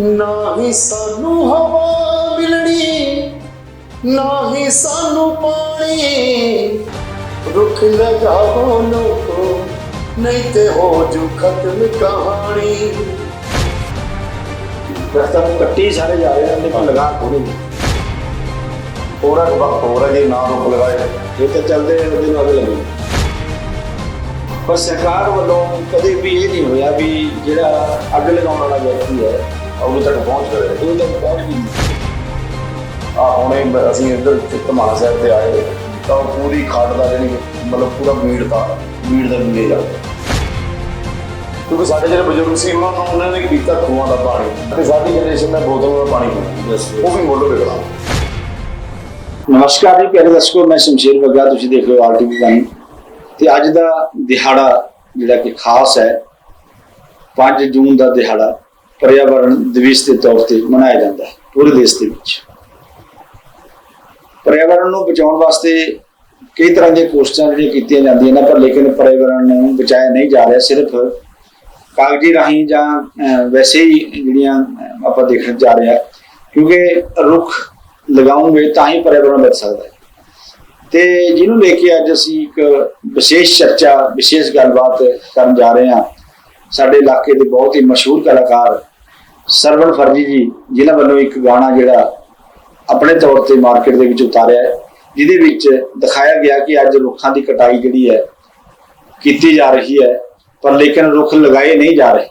ਨਾ ਹੀ ਸਾਨੂੰ ਹਵਾ ਮਿਲਣੀ ਨਾ ਹੀ ਸਾਨੂੰ ਪਾਣੀ। ਰੁੱਖ ਲਗਾਓ ਲੋਕੋ, ਨਹੀਂ ਤੇ ਹੋ ਜੂ ਖਤਮ ਕਹਾਣੀ। ਦਰਖਤਾਂ ਨੂੰ ਕੱਟੀ ਸਾਰੇ ਜਾ ਰਹੇ ਨੇ ਪਰ ਲਗਾ ਕੋਈ ਨਹੀਂ। ਥੋੜਾ ਵਕਤ ਹੋ ਰਿਹਾ ਜੀ ਨਾ ਰੁੱਖ ਲਗਾਏ ਇਹ ਤਾਂ ਚੱਲਦੇ ਉਹਦੇ ਨੂੰ ਅੱਗ ਲੱਗੀ। ਪਰ ਸਰਕਾਰ ਵੱਲੋਂ ਕਦੇ ਵੀ ਇਹ ਨਹੀਂ ਹੋਇਆ ਵੀ ਜਿਹੜਾ ਅੱਗ ਲਗਾਉਣ ਵਾਲਾ ਵਿਅਕਤੀ ਹੈ ਉਦੋਂ ਤੱਕ ਪਹੁੰਚ ਗਏ। ਉਹ ਤੱਕ ਪਹੁੰਚ ਨਹੀਂ ਆ ਹੁਣੇ ਬ- ਅਸੀਂ ਇੱਧਰ ਧਮਾਣਾ ਸਾਹਿਬ ਤੇ ਆਏ। ਤਾਂ ਉਹ ਪੂਰੀ ਖਾਟ ਦਾ ਜਿਹੜੀ ਮਤਲਬ ਪੂਰਾ ਮੀਟ ਦਾ ਮੀਟ ਦਾ ਮੀਲੇ ਜਾ ਕਿਉਂਕਿ ਸਾਡੇ ਜਿਹੜੇ ਬਜ਼ੁਰਗ ਸੀ ਉਹਨਾਂ ਨੂੰ ਉਹਨਾਂ ਨੇ ਪੀਤਾ ਖੂਹਾਂ ਦਾ ਪਾਣੀ। ਤੇ ਸਾਡੀ ਜਨਰੇਸ਼ਨ ਦਾ ਬੋਤਲ ਦਾ ਪਾਣੀ। ਉਹ ਵੀ ਮੁੱਲ ਵਿਕਣਾ ਨਮਸਕਾਰ ਜੀ ਪਿਆਰੇ ਦਰਸ਼ਕੋ ਮੈਂ ਸ਼ਮਸ਼ੀਰ ਬੱਗਾ ਤੁਸੀਂ ਦੇਖ ਰਹੇ ਹੋ ਆਰਟੀਵੀ ਵਨ ਤੇ ਅੱਜ ਦਾ ਦਿਹਾੜਾ ਜਿਹੜਾ ਕਿ ਖਾਸ ਹੈ 5 ਜੂਨ ਦਾ ਦਿਹਾੜਾ। ਪਰਿਆਵਰਣ ਦਿਵਸ ਦੇ ਤੌਰ ਤੇ ਮਨਾਇਆ ਜਾਂਦਾ ਹੈ, ਪੂਰੇ ਦੇਸ਼ ਦੇ ਵਿੱਚ। ਪਰਿਆਵਰਣ ਨੂੰ ਬਚਾਉਣ ਵਾਸਤੇ ਕਈ ਤਰ੍ਹਾਂ ਦੀਆਂ ਕੋਸ਼ਿਸ਼ਾਂ ਜਿਹੜੀਆਂ ਕੀਤੀਆਂ ਜਾਂਦੀਆਂ ਨੇ, ਪਰ ਲੇਕਿਨ ਪਰਿਆਵਰਣ ਨੂੰ ਬਚਾਇਆ ਨਹੀਂ ਜਾ ਰਿਹਾ, ਸਿਰਫ ਕਾਗਜ਼ੀ ਰਾਹੀਂ ਜਾਂ ਵੈਸੇ ਹੀ ਜਿਹੜੀਆਂ ਆਪਾਂ ਦੇਖਣ ਜਾ ਰਹੇ ਹਾਂ, ਕਿਉਂਕਿ ਰੁੱਖ ਲਗਾਉਂਗੇ ਤਾਂ ਹੀ ਪਰਿਆਵਰਣ ਬਚ ਸਕਦਾ ਹੈ। ਤੇ ਜਿਹਨੂੰ ਲੈ ਕੇ ਅੱਜ ਅਸੀਂ ਇੱਕ ਵਿਸ਼ੇਸ਼ ਚਰਚਾ, ਵਿਸ਼ੇਸ਼ ਗੱਲਬਾਤ ਕਰਨ ਜਾ ਰਹੇ ਹਾਂ, ਸਾਡੇ ਇਲਾਕੇ ਦੇ ਬਹੁਤ ਹੀ ਮਸ਼ਹੂਰ ਕਲਾਕਾਰ ਸਰਵਣ ਫਰਜੀ ਜੀ ਜਿਨ੍ਹਾਂ ਵੱਲੋਂ ਇੱਕ ਗਾਣਾ ਜਿਹੜਾ ਆਪਣੇ ਤੌਰ ਤੇ ਮਾਰਕੀਟ ਦੇ ਵਿੱਚ ਉਤਾਰਿਆ ਹੈ ਜਿਹਦੇ ਵਿੱਚ ਦਿਖਾਇਆ ਗਿਆ ਕਿ ਅੱਜ ਰੁੱਖਾਂ ਦੀ ਕਟਾਈ ਜਿਹੜੀ ਹੈ ਕੀਤੀ ਜਾ ਰਹੀ ਹੈ ਪਰ ਲੇਕਿਨ ਰੁੱਖ ਲਗਾਏ ਨਹੀਂ ਜਾ ਰਹੇ।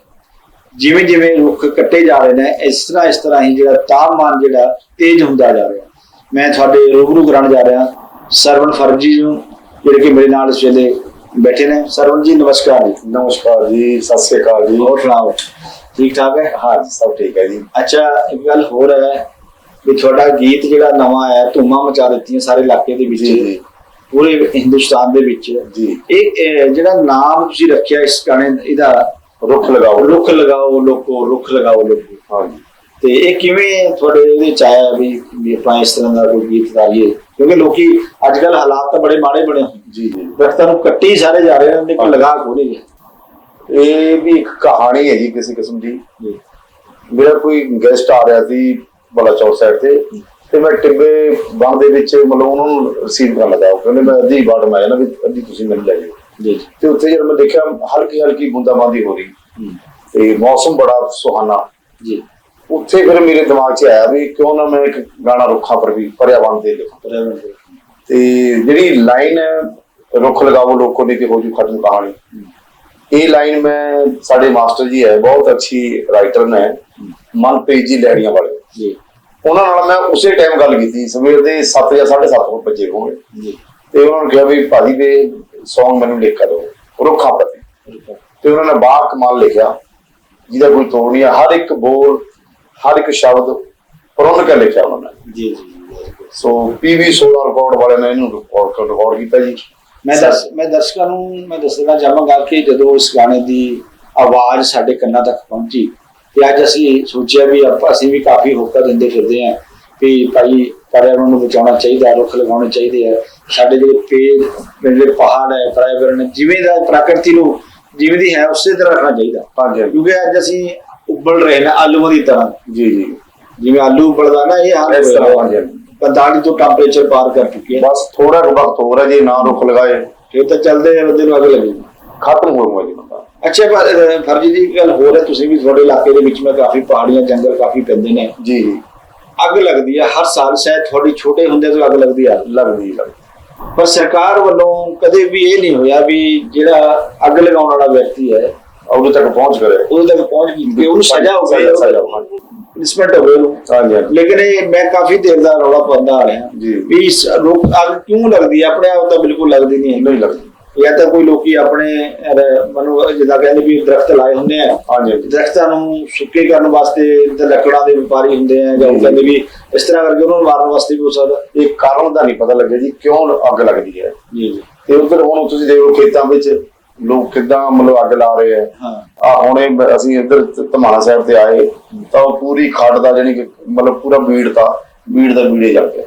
ਜਿਵੇਂ ਜਿਵੇਂ ਰੁੱਖ ਕੱਟੇ ਜਾ ਰਹੇ ਨੇ ਇਸ ਤਰ੍ਹਾਂ ਇਸ ਤਰ੍ਹਾਂ ਹੀ ਜਿਹੜਾ ਤਾਪਮਾਨ ਜਿਹੜਾ ਤੇਜ਼ ਹੁੰਦਾ ਜਾ ਰਿਹਾ। ਮੈਂ ਤੁਹਾਡੇ ਰੂਬਰੂ ਕਰਾਉਣ ਜਾ ਰਿਹਾ ਸਰਵਣ ਫਰਜੀ ਨੂੰ ਜਿਹੜੇ ਕਿ ਮੇਰੇ ਨਾਲ ਇਸ ਵੇਲੇ ਬੈਠੇ ਨੇ। ਸਰਵਣ ਜੀ ਨਮਸਕਾਰ ਜੀ। ਨਮਸਕਾਰ ਜੀ ਸਤਿ ਸ੍ਰੀ ਅਕਾਲ ਜੀ। ਹੋਰ ਸੁਣਾਓ। ਠੀਕ ਠਾਕ ਹੈ? ਹਾਂ ਜੀ ਸਭ ਠੀਕ ਹੈ ਜੀ। ਅੱਛਾ ਇੱਕ ਗੱਲ ਹੋਰ ਹੈ ਵੀ ਤੁਹਾਡਾ ਗੀਤ ਜਿਹੜਾ ਨਵਾਂ ਆਇਆ ਧੂਮਾਂ ਮਚਾ ਦਿੱਤੀਆਂ ਸਾਰੇ ਇਲਾਕੇ ਦੇ ਵਿੱਚ ਜੀ। ਪੂਰੇ ਹਿੰਦੁਸਤਾਨ ਦੇ ਵਿੱਚ। ਜੀ। ਇਹ ਜਿਹੜਾ ਨਾਮ ਤੁਸੀਂ ਰੱਖਿਆ ਇਸ ਗਾਣੇ ਇਹਦਾ ਰੁੱਖ ਲਗਾਓ। ਰੁੱਖ ਲਗਾਓ ਲੋਕੋ ਰੁੱਖ ਲਗਾਓ ਲੋਕੋ। ਹਾਂ ਜੀ। ਤੇ ਇਹ ਕਿਵੇਂ ਤੁਹਾਡੇ ਇਹਦੇ ਚ ਆਇਆ ਵੀ ਆਪਾਂ ਇਸ ਤਰ੍ਹਾਂ ਦਾ ਕੋਈ ਗੀਤ ਗਾਈਏ? ਕਿਉਂਕਿ ਲੋਕੀ ਅੱਜ ਕੱਲ ਹਾਲਾਤ ਤਾਂ ਬੜੇ ਮਾੜੇ ਬਣੇ ਹੋਏ ਜੀ ਜੀ। ਦਰਖਤਾਂ ਨੂੰ ਕੱਟੀ ਸਾਰੇ ਜਾ ਰਹੇ ਨੇ ਲਗਾ ਕੋ ਨਹੀਂ ਇਹ ਵੀ ਇੱਕ ਕਹਾਣੀ ਹੈ ਜੀ ਕਿਸੇ ਕਿਸਮ ਦੀ। ਮੇਰਾ ਕੋਈ ਗੈਸਟ ਆ ਰਿਹਾ ਸੀ ਬਲਾਚੌਰ ਸਾਈਡ ਤੇ ਤੇ ਮੈਂ ਟਿੱਬੇ ਬੰਦ ਦੇ ਵਿੱਚ ਮਤਲਬ ਉਹਨਾਂ ਨੂੰ ਰਿਸੀਵ ਕਰਨ ਲੱਗਾ। ਕਹਿੰਦੇ ਮੈਂ ਅੱਧੀ ਬਾਟ ਮੈਂ ਨਾ ਵੀ ਅੱਧੀ ਤੁਸੀਂ ਮੈਨੂੰ ਲੈ ਜਾਓ। ਜੀ ਤੇ ਉੱਥੇ ਜਦ ਮੈਂ ਦੇਖਿਆ ਹਲਕੀ ਹਲਕੀ ਬੂੰਦਾਬਾਂਦੀ ਹੋ ਰਹੀ। ਤੇ ਮੌਸਮ ਬੜਾ ਸੁਹਾਨਾ। ਜੀ। ਉੱਥੇ ਫਿਰ ਮੇਰੇ ਦਿਮਾਗ 'ਚ ਆਇਆ ਵੀ ਕਿਉਂ ਨਾ ਮੈਂ ਇੱਕ ਗਾਣਾ ਰੁੱਖਾਂ ਪਰ ਵੀ ਪਰਿਆਵਰਣ ਦੇ ਲਿਖਾਂ ਦੇ। ਤੇ। ਜਿਹੜੀ ਲਾਈਨ ਹੈ ਰੁੱਖ ਲਗਾਓ ਲੋਕੋ ਨਹੀਂ ਤੇ ਹੋ ਜੂ ਖਤਮ ਕਹਾਣੀ। ਇਹ ਲਾਈਨ ਮੈਂ ਸਾਡੇ ਮਾਸਟਰ ਜੀ ਹੈ ਬਹੁਤ ਅੱਛੀ ਰਾਈਟਰ ਨੇ ਮਨਪ੍ਰੀਤ ਜੀ ਲੈੜੀਆਂ ਵਾਲੇ। ਜੀ। ਉਹਨਾਂ ਨਾਲ ਮੈਂ ਉਸੇ ਟਾਈਮ ਗੱਲ ਕੀਤੀ ਸਵੇਰ ਦੇ 7 ਜਾਂ 7:30 ਵਜੇ ਹੋਣਗੇ। ਜੀ। ਤੇ ਉਹਨਾਂ ਨੂੰ ਕਿਹਾ ਵੀ ਭਾਜੀ ਵੇ Song ਮੈਨੂੰ ਲਿਖ ਕੇ ਦਿਓ ਰੁੱਖਾਂ ਪ੍ਰਤੀ। ਤੇ ਉਹਨਾਂ ਨੇ ਬਾ ਕਮਾਲ ਲਿਖਿਆ ਜਿਹਦਾ ਕੋਈ ਤੋੜ ਨਹੀਂ ਹਰ ਇੱਕ ਬੋਲ ਹਰ ਇੱਕ ਸ਼ਬਦ ਪ੍ਰੋਨ ਕੇ ਲਿਖਿਆ ਉਹਨਾਂ ਨੇ। ਜੀ ਜੀ ਸੋ ਪੀਵੀ 16 ਰਿਕਾਰਡ ਵਾਲਿਆਂ ਨੇ ਇਹਨੂੰ ਰਿਕਾਰਡ ਰਿਕਾਰਡ ਕੀਤਾ ਜੀ। ਮੈਂ ਦਰਸ ਮੈਂ ਦਰਸ਼ਕਾਂ ਨੂੰ ਮੈਂ ਦੱਸਣਾ ਚਾਹਾਂਗਾ ਕਿ ਜਦੋਂ ਇਸ ਗਾਣੇ ਦੀ ਆਵਾਜ਼ ਸਾਡੇ ਕੰਨਾਂ ਤੱਕ ਪਹੁੰਚੀ ਤੇ ਅੱਜ ਅਸੀਂ ਸੋਚਿਆ ਵੀ ਆਪਾਂ ਅਸੀਂ ਵੀ ਕਾਫੀ ਹੋਕਾ ਦਿੰਦੇ ਫਿਰਦੇ ਆਂ ਵੀ ਭਾਈ ਪਰਿਆਵਰਣ ਨੂੰ ਬਚਾਉਣਾ ਚਾਹੀਦਾ ਰੁੱਖ ਲਗਾਉਣੇ ਚਾਹੀਦੇ ਆ। ਸਾਡੇ ਜਿਹੜੇ ਪੇੜ ਜਿਹੜੇ ਪਹਾੜ ਹੈ ਪਰਿਆਵਰਣ ਜਿਵੇਂ ਦਾ ਪ੍ਰਕਿਰਤੀ ਨੂੰ ਜਿਵੇਂ ਦੀ ਹੈ ਉਸੇ ਤਰ੍ਹਾਂ ਰੱਖਣਾ ਚਾਹੀਦਾ। ਹਾਂਜੀ। ਕਿਉਂਕਿ ਅੱਜ ਅਸੀਂ ਉੱਬਲ ਰਹੇ ਨੇ ਆਲੂਆਂ ਦੀ ਤਰ੍ਹਾਂ। ਜੀ ਜੀ। ਜਿਵੇਂ ਆਲੂ ਉੱਬਲਦਾ ਨਾ ਇਹ ਹਾਲ ਹੋਇਆ। ਹਾਂਜੀ। 45 ਤੋਂ ਟੈਂਪਰੇਚਰ ਪਾਰ ਕਰ ਚੁੱਕੇ ਆ ਬਸ ਥੋੜਾ ਕੁ ਵਕਤ ਹੋ ਰਿਹਾ ਜੀ ਨਾ ਰੁੱਖ ਲਗਾਏ। ਇਹ ਤਾਂ ਚੱਲਦੇ ਆ ਬੰਦੇ ਨੂੰ ਅੱਗ ਲੱਗੀ। ਖਤਮ ਹੋਊਗਾ ਜੀ ਬੰਦਾ। ਅੱਛਾ ਪਰ, ਅਹ, ਫਰਜੀ ਦੀ ਗੱਲ ਹੋਰ ਹੈ ਤੁਸੀਂ ਵੀ ਤੁਹਾਡੇ ਇਲਾਕੇ ਦੇ ਵਿੱਚ ਮੈਂ ਕਾਫੀ ਪਹਾੜੀਆਂ ਜੰਗਲ ਕਾਫੀ ਪੈਂਦੇ ਨੇ। ਜੀ। ਜੀ ਅੱਗ ਲੱਗਦੀ ਹੈ ਹਰ ਸਾਲ ਸ਼ਾਇਦ ਤੁਹਾਡੀ ਛੋਟੇ ਹੁੰਦੇ ਤੋਂ ਅੱਗ ਲੱਗਦੀ ਆ। ਲੱਗਦੀ ਲੱਗਦੀ ਪਰ ਸਰਕਾਰ ਵੱਲੋਂ ਕਦੇ ਵੀ ਇਹ ਨਹੀਂ ਹੋਇਆ ਵੀ ਜਿਹੜਾ ਅੱਗ ਲਗਾਉਣ ਵਾਲਾ ਵਿਅਕਤੀ ਹੈ ਉਦੋਂ ਤੱਕ ਪਹੁੰਚ ਗਏ ਉਹਦੇ ਤੱਕ ਪਹੁੰਚ ਗਈ ਉਹਨੂੰ ਸਜ਼ਾ ਹੋ ਗਈ ਸਜ਼ਾ ਹੋ ਰਿਸਪੈਕਟ ਹੋ ਗਈ ਉਹਨੂੰ ਹਾਂਜੀ ਹਾਂਜੀ। ਲੇਕਿਨ ਇਹ ਮੈਂ ਕਾਫੀ ਦੇਰ ਦਾ ਰੌਲਾ ਪਾਉਂਦਾ ਆ ਰਿਹਾ। ਜੀ। ਵੀ ਇਸ ਰੁੱਖ ਅੱਗ ਕਿਉਂ ਲੱਗਦੀ ਹੈ ਆਪਣੇ ਆਪ ਤਾਂ ਬਿਲਕੁਲ ਲੱਗਦੀ ਨਹੀਂ ਹੈ ਨਹੀਂ ਲੱਗਦੀ। ਜਾਂ ਤਾਂ ਕੋਈ ਲੋਕੀ ਆਪਣੇ ਅਹ, ਮਨੂੰ ਜਿੱਦਾਂ ਕਹਿੰਦੇ ਵੀ ਦਰਖਤ ਲਾਏ ਹੁੰਦੇ ਆ। ਹਾਂਜੀ ਹਾਂਜੀ। ਦਰਖਤਾਂ ਨੂੰ ਸੁੱਕੇ ਕਰਨ ਵਾਸਤੇ ਤੇ ਲੱਕੜਾਂ ਦੇ ਵਪਾਰੀ ਹੁੰਦੇ ਆ ਜਾਂ ਉਹ ਕਹਿੰਦੇ ਵੀ ਇਸ ਤਰ੍ਹਾਂ ਕਰਕੇ ਉਹਨਾਂ ਨੂੰ ਮਾਰਨ ਵਾਸਤੇ ਵੀ ਹੋ ਸਕਦਾ ਇਹ ਕਾਰਨ ਦਾ ਨਹੀਂ ਪਤਾ ਲੱਗਿਆ ਜੀ ਕਿਉਂ ਅੱਗ ਲੱਗਦੀ ਹੈ। ਜੀ ਜੀ। ਤੇ ਉਧਰ ਹੁਣ ਤੁਸੀਂ ਦੇਖੋ ਖੇਤਾਂ ਵਿੱਚ ਲੋਕ ਕਿੱਦਾਂ ਮਤਲਬ ਅੱਗ ਲਾ ਰਹੇ ਆ। ਹਾਂ। ਆ ਹੁਣੇ ਅਸੀਂ ਇੱਧਰ ਧਮਾਣਾ ਸਾਹਿਬ ਤੇ ਆਏ ਤਾਂ ਉਹ ਪੂਰੀ ਖੱਡ ਦਾ ਜਾਨੀ ਕਿ ਮਤਲਬ ਪੂਰਾ ਬੀੜ ਦਾ ਬੀੜ ਦਾ ਬੀੜੇ ਜਾ ਗਿਆ।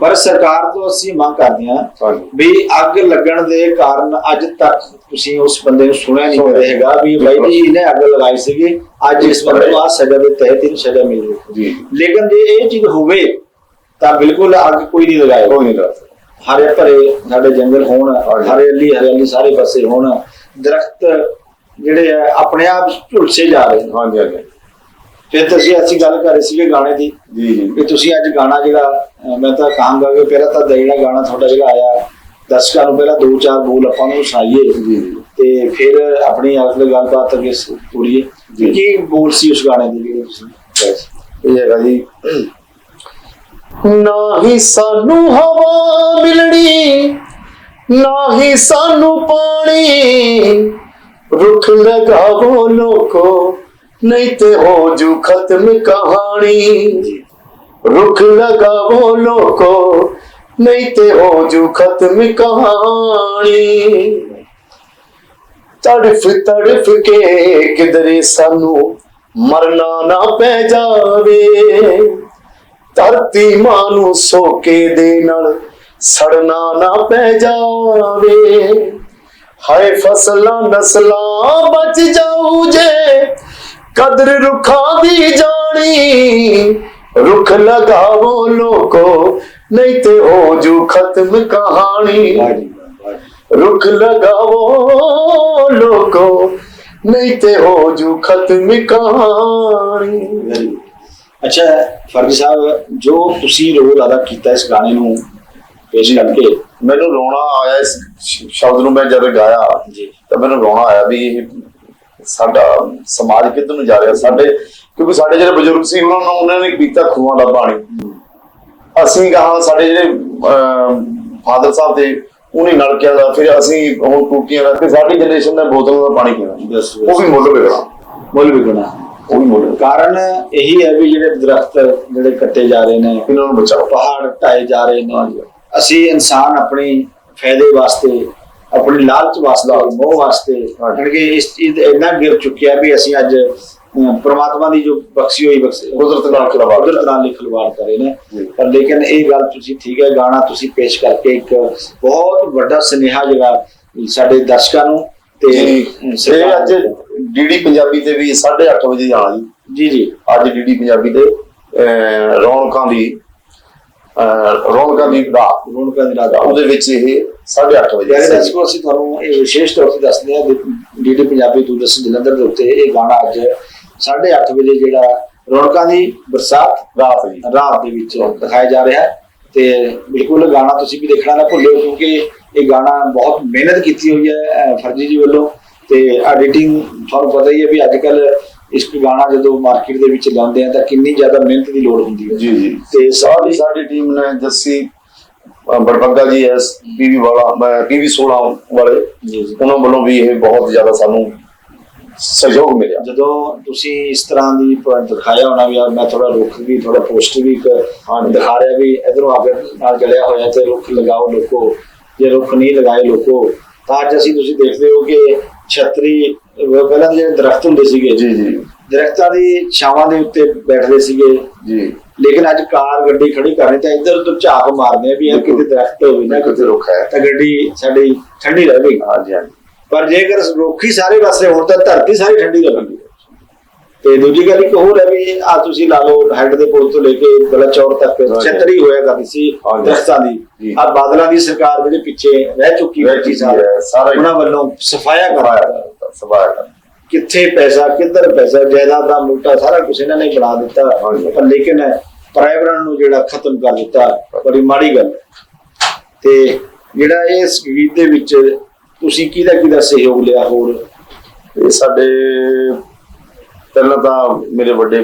ਪਰ ਸਰਕਾਰ ਤੋਂ ਅਸੀਂ ਮੰਗ ਕਰਦੇ ਹਾਂ ਵੀ ਅੱਗ ਲੱਗਣ ਦੇ ਕਾਰਨ ਅੱਜ ਤੱਕ ਤੁਸੀਂ ਉਸ ਬੰਦੇ ਨੂੰ ਸੁਣਿਆ ਨਹੀਂ। ਰਹੇਗਾ ਵੀ ਬਾਈ ਜੀ ਇਹਨੇ ਅੱਗ ਲਗਾਈ ਸੀਗੀ ਅੱਜ ਇਸ ਬੰਦੇ ਨੂੰ ਆ ਸਜ਼ਾ ਦੇ ਤਹਿਤ ਇਹਨੂੰ ਸਜ਼ਾ ਮਿਲ। ਰਹੀ ਜੀ। ਲੇਕਿਨ ਜੇ ਇਹ ਚੀਜ਼ ਹੋਵੇ ਤਾਂ ਬਿਲਕੁਲ ਅੱਗ ਕੋਈ ਨਹੀਂ ਲਗਾਏਗਾ। ਕੋਈ ਨਹੀਂ ਲੱਗਦਾ ਹਰੇ ਭਰੇ ਸਾਡੇ ਜੰਗਲ ਹੋਣ। ਹਰਿਆਲੀ ਹਰਿਆਲੀ ਸਾਰੇ ਪਾਸੇ ਹੋਣ ਦਰਖਤ ਜਿਹੜੇ ਆ ਆਪਣੇ ਆਪ ਝੁਲਸੇ ਜਾ ਰਹੇ ਨੇ ਹਾਂਜੀ ਹਾਂਜੀ ਫਿਰ ਤੁਸੀਂ ਅਸੀਂ ਗੱਲ ਕਰ ਰਹੇ ਸੀਗੇ ਗਾਣੇ ਦੀ ਜੀ ਜੀ ਕਿ ਤੁਸੀਂ ਅੱਜ ਗਾਣਾ ਜਿਹੜਾ ਮੈਂ ਤਾਂ ਕਹਾਂਗਾ ਕਿ ਪਹਿਲਾਂ ਤਾਂ ਜਿਹੜਾ ਗਾਣਾ ਤੁਹਾਡਾ ਜਿਹੜਾ ਆਇਆ ਦਰਸ਼ਕਾਂ ਨੂੰ ਪਹਿਲਾਂ ਦੋ ਚਾਰ ਬੋਲ ਆਪਾਂ ਨੂੰ ਸੁਣਾਈਏ ਜੀ ਜੀ ਤੇ ਫਿਰ ਆਪਣੀ ਅਗਲੀ ਗੱਲਬਾਤ ਅੱਗੇ ਤੋਰੀਏ ਜੀ। ਕੀ ਬੋਲ ਸੀ ਉਸ ਗਾਣੇ ਦੇ ਜਿਹੜੇ ਤੁਸੀਂ? ਇਹ ਹੈਗਾ ਜੀ ਨਾ ਹੀ ਸਾਨੂੰ ਹਵਾ ਮਿਲਣੀ ਨਾ ਹੀ ਸਾਨੂੰ ਪਾਣੀ। ਰੁੱਖ ਲਗਾਵੋ ਲੋਕੋ, ਨਹੀਂ ਤੇ ਹੋ ਜੂ ਖਤਮ ਕਹਾਣੀ। ਰੁੱਖ ਲਗਾਵੋ ਲੋਕੋ, ਨਹੀਂ ਤੇ ਹੋ ਜੂ ਖਤਮ ਕਹਾਣੀ। ਤੜਫ ਤੜਫ ਕੇ ਕਿਧਰੇ ਸਾਨੂੰ ਮਰਨਾ ਨਾ ਪੈ ਜਾਵੇ। ਧਰਤੀ ਮਾਂ ਨੂੰ ਸੋਕੇ ਦੇ ਨਾਲ ਸੜਨਾ ਨਾ ਪੈ ਜਾਵੇ। ਹਾਏ ਫਸਲਾਂ ਨਸਲਾਂ ਬਚ ਜਾਊ ਜੇ, ਕਦਰ ਰੁੱਖਾਂ ਦੀ ਜਾਣੀ। ਰੁੱਖ ਲਗਾਵੋ ਲੋਕੋ, ਨਹੀਂ ਤੇ ਹੋ ਜੂ ਖਤਮ ਕਹਾਣੀ। ਰੁੱਖ ਲਗਾਵੋ ਲੋਕੋ, ਨਹੀਂ ਤੇ ਹੋ ਜੂ ਖਤਮ ਕਹਾਣੀ। ਅੱਛਾ ਫਰਜੀ ਸਾਹਿਬ ਜੋ ਤੁਸੀਂ ਰੋਲ ਅਦਾ ਕੀਤਾ ਇਸ ਗਾਣੇ ਨੂੰ ਪੇਸ਼ ਕਰਕੇ ਮੈਨੂੰ ਰੋਣਾ ਆਇਆ ਇਸ ਸ਼ਬਦ ਨੂੰ ਮੈਂ ਜਦ ਗਾਇਆ ਜੀ। ਤਾਂ ਮੈਨੂੰ ਰੋਣਾ ਆਇਆ ਵੀ ਇਹ ਸਾਡਾ ਸਮਾਜ ਕਿੱਧਰ ਨੂੰ ਜਾ ਰਿਹਾ? ਸਾਡੇ ਕਿਉਂਕਿ ਸਾਡੇ ਜਿਹੜੇ ਬਜ਼ੁਰਗ ਸੀ ਉਹਨਾਂ ਨੂੰ ਉਹਨਾਂ ਨੇ ਪੀਤਾ ਖੂਹਾਂ ਦਾ ਪਾਣੀ। ਅਸੀਂ ਕਹਾ ਸਾਡੇ ਜਿਹੜੇ ਫਾਦਰ ਸਾਹਿਬ ਦੇ ਉਹਨੇ ਨਲਕਿਆਂ ਦਾ ਫਿਰ ਅਸੀਂ ਹੁਣ ਟੂਟੀਆਂ ਦਾ ਫਿਰ ਸਾਡੀ ਜਨਰੇਸ਼ਨ ਨੇ ਬੋਤਲਾਂ ਦਾ ਪਾਣੀ ਪੀਣਾ। ਉਹ ਵੀ ਮੁੱਲ ਵਿਕਣਾ। ਮੁੱਲ ਵਿਕਣਾ। ਉਹ ਵੀ ਮੁੱਲ ਕਾਰਨ ਇਹੀ ਹੈ ਵੀ ਜਿਹੜੇ ਦਰਖਤ ਜਿਹੜੇ ਕੱਟੇ ਜਾ ਰਹੇ ਨੇ ਇਹਨਾਂ ਨੂੰ ਬਚਾਓ ਪਹਾੜ ਢਾਏ ਜਾ ਰਹੇ ਨੇ ਅਸੀਂ ਇਨਸਾਨ ਆਪਣੀ ਫਾਇਦੇ ਵਾਸਤੇ ਆਪਣੀ ਲਾਲਚ ਵਾਸਤੇ ਮੋਹ ਵਾਸਤੇ ਹਾਂਜੀ। ਯਾਨੀ ਕਿ ਇਸ ਇੰਨਾ ਗਿਰ ਚੁੱਕਿਆ ਵੀ ਅਸੀਂ ਅੱਜ ਪ੍ਰਮਾਤਮਾ ਦੀ ਜੋ ਬਖਸ਼ੀ ਹੋਈ ਬਖਸ਼ੀ ਕੁਦਰਤ ਨਾਲ ਖਿਲਵਾੜ ਕੁਦਰਤ ਨਾਲ ਹੀ ਖਿਲਵਾੜ ਕਰ ਰਹੇ ਨੇ। ਪਰ ਲੇਕਿਨ ਇਹ ਗੱਲ ਤੁਸੀਂ ਠੀਕ ਹੈ ਗਾਣਾ ਤੁਸੀਂ ਪੇਸ਼ ਕਰਕੇ ਇੱਕ ਬਹੁਤ ਵੱਡਾ ਸੁਨੇਹਾ ਜਿਹੜਾ ਸਾਡੇ ਦਰਸ਼ਕਾਂ ਨੂੰ ਤੇ ਇਹ ਅੱਜ ਡੀਡੀ ਪੰਜਾਬੀ ਤੇ ਵੀ 8:30 ਵਜੇ ਆਣਾ ਜੀ ਜੀ ਜੀ। ਅੱਜ ਡੀਡੀ ਪੰਜਾਬੀ ਤੇ ਰੌਣਕਾਂ ਦੀ ਰੌਣਕਾਂ ਦੀ ਰਾਤ ਰੌਣਕਾਂ ਦੀ ਰਾਤ ਉਹਦੇ ਵਿੱਚ ਇਹ 8:30 ਵਜੇ ਯਾਰ ਦਰਸ਼ਕੋ ਅਸੀਂ ਤੁਹਾਨੂੰ ਇਹ ਵਿਸ਼ੇਸ਼ ਤੌਰ ਤੇ ਦੱਸਦੇ ਹਾਂ ਡੀਡੀ ਪੰਜਾਬੀ ਦੂਰਦਰਸ਼ਨ ਜਲੰਧਰ ਦੇ ਉੱਤੇ ਇਹ ਗਾਣਾ ਅੱਜ 8:30 ਵਜੇ ਜਿਹੜਾ ਰੌਣਕਾਂ ਦੀ ਬਰਸਾਤ ਰਾਤ ਜੀ ਰਾਤ ਦੇ ਵਿੱਚ ਦਿਖਾਇਆ ਜਾ ਰਿਹਾ ਹੈ। ਤੇ ਬਿਲਕੁਲ ਗਾਣਾ ਤੁਸੀਂ ਵੀ ਦੇਖਣਾ ਨਾ ਭੁੱਲਿਓ ਕਿਉਂਕਿ ਇਹ ਗਾਣਾ ਬਹੁਤ ਮਿਹਨਤ ਕੀਤੀ ਹੋਈ ਹੈ ਫਰਜੀ ਜੀ ਵੱਲੋਂ ਤੇ ਐਡੀਟਿੰਗ ਤੁਹਾਨੂੰ ਪਤਾ ਹੀ ਹੈ ਵੀ ਅੱਜ ਕੱਲ ਇਸ ਗਾਣਾ ਜਦੋਂ ਮਾਰਕੀਟ ਦੇ ਵਿੱਚ ਲਾਉਂਦੇ ਆ ਤਾਂ ਕਿੰਨੀ ਜ਼ਿਆਦਾ ਮਿਹਨਤ ਦੀ ਲੋੜ ਹੁੰਦੀ ਹੈ। ਜੀ ਜੀ। ਤੇ ਸਾਡੀ ਸਾਡੀ ਟੀਮ ਨੇ ਜੱਸੀ ਅਹ, ਬੜਬੱਗਾ ਜੀ ਐਸ ਪੀਵੀ ਵਾਲਾ ਪੀਵੀ 16 ਵਾਲੇ ਉਹਨਾਂ ਵੱਲੋਂ ਵੀ ਇਹ ਬਹੁਤ ਜ਼ਿਆਦਾ ਸਾਨੂੰ ਸਹਿਯੋਗ ਮਿਲਿਆ। ਜਦੋਂ ਤੁਸੀਂ ਇਸ ਤਰ੍ਹਾਂ ਦੀ ਦਿਖਾਇਆ ਹੋਣਾ ਵੀ ਯਾਰ ਮੈਂ ਥੋੜਾ ਰੁੱਖ ਵੀ ਥੋੜਾ ਪੋਸਟਰ ਵੀ ਦਿਖਾ ਰਿਹਾ ਵੀ ਇਧਰੋਂ ਅੱਗ ਨਾਲ ਜਲਿਆ ਹੋਇਆ ਤੇ ਰੁੱਖ ਲਗਾਓ ਲੋਕੋ। ਜੇ ਰੁੱਖ ਨਹੀਂ ਲਗਾਏ ਲੋਕੋ ਤਾਂ ਅੱਜ ਅਸੀਂ ਤੁਸੀਂ ਦੇਖਦੇ ਹੋ ਕਿ ਛਤਰੀ ਪਹਿਲਾਂ ਜਿਹੜੇ ਦਰਖਤ ਹੁੰਦੇ ਸੀਗੇ ਜੀ ਜੀ। ਦਰਖਤਾਂ ਦੀ ਛਾਵਾਂ ਦੇ ਉੱਤੇ ਬੈਠਦੇ ਸੀਗੇ। ਜੀ। ਲੇਕਿਨ ਅੱਜ ਕਾਰ ਗੱਡੀ ਖੜੀ ਕਰਨੀ ਤਾਂ ਇੱਧਰ ਉੱਧਰ ਝਾਕ ਮਾਰਦੇ ਆ ਵੀ ਇਹ ਕਿਤੇ ਦਰਖਤ ਹੋਵੇ ਨਾ ਕਿਤੇ ਰੁੱਖ ਹੈ। ਤਾਂ ਗੱਡੀ ਸਾਡੀ ਠੰਡੀ ਰਹੇਗੀ ਹਾਂਜੀ ਹਾਂਜੀ। ਪਰ ਜੇਕਰ ਰੁੱਖ ਸਾਰੇ ਪਾਸੇ ਹੋਣ ਤਾਂ ਧਰਤੀ ਸਾਰੀ ਠੰਡੀ ਰਹੇਗੀ ਤੇ ਦੂਜੀ ਗੱਲ ਇੱਕ ਹੋਰ ਹੈ ਵੀ ਆ ਤੁਸੀਂ ਲਾ ਲਓ ਹੈਡ ਦੇ ਪੁਲ ਤੋਂ ਲੈ ਕੇ ਬਲਾਚੌਰ ਤੱਕ। ਛਤਰੀ ਹੋਇਆ ਕਰਦੀ ਸੀ। ਦਰਖਤਾਂ ਦੀ ਜੀ। ਆ ਬਾਦਲਾਂ ਦੀ ਸਰਕਾਰ ਜਿਹੜੇ ਪਿੱਛੇ ਰਹਿ ਚੁੱਕੀ ਰਹਿ 25 ਚੁੱਕੀ ਸਾਲ ਹੈ, ਸਾਰਾ ਹੀ- ਉਹਨਾਂ ਵੱਲੋਂ ਸਫਾਇਆ ਕਰਵਾਇਆ ਸਭਾਇਆ ਕਿੱਥੇ ਪੈਸਾ ਕਿੱਧਰ ਪੈਸਾ ਜਾਇਦਾਦ ਦਾ ਮੁੱਟਾ ਸਾਰਾ ਕੁਝ ਇਹਨਾਂ ਨੇ ਬਣਾ ਦਿੱਤਾ। ਪਰ ਲੇਕਿਨ ਪਰਾਇਵਰਨ ਨੂੰ ਜਿਹੜਾ ਖਤਮ ਕਰ ਦਿੱਤਾ ਬੜੀ ਮਾੜੀ ਗੱਲ। ਤੇ ਜਿਹੜਾ ਇਸ ਗੀਤ ਦੇ ਵਿੱਚ ਤੁਸੀਂ ਕਿਹਦਾ ਕਿਹਦਾ ਸਹਿਯੋਗ ਲਿਆ ਹੋਰ? ਇਹ ਸਾਡੇ ਪਹਿਲਾਂ ਤਾਂ ਮੇਰੇ ਵੱਡੇ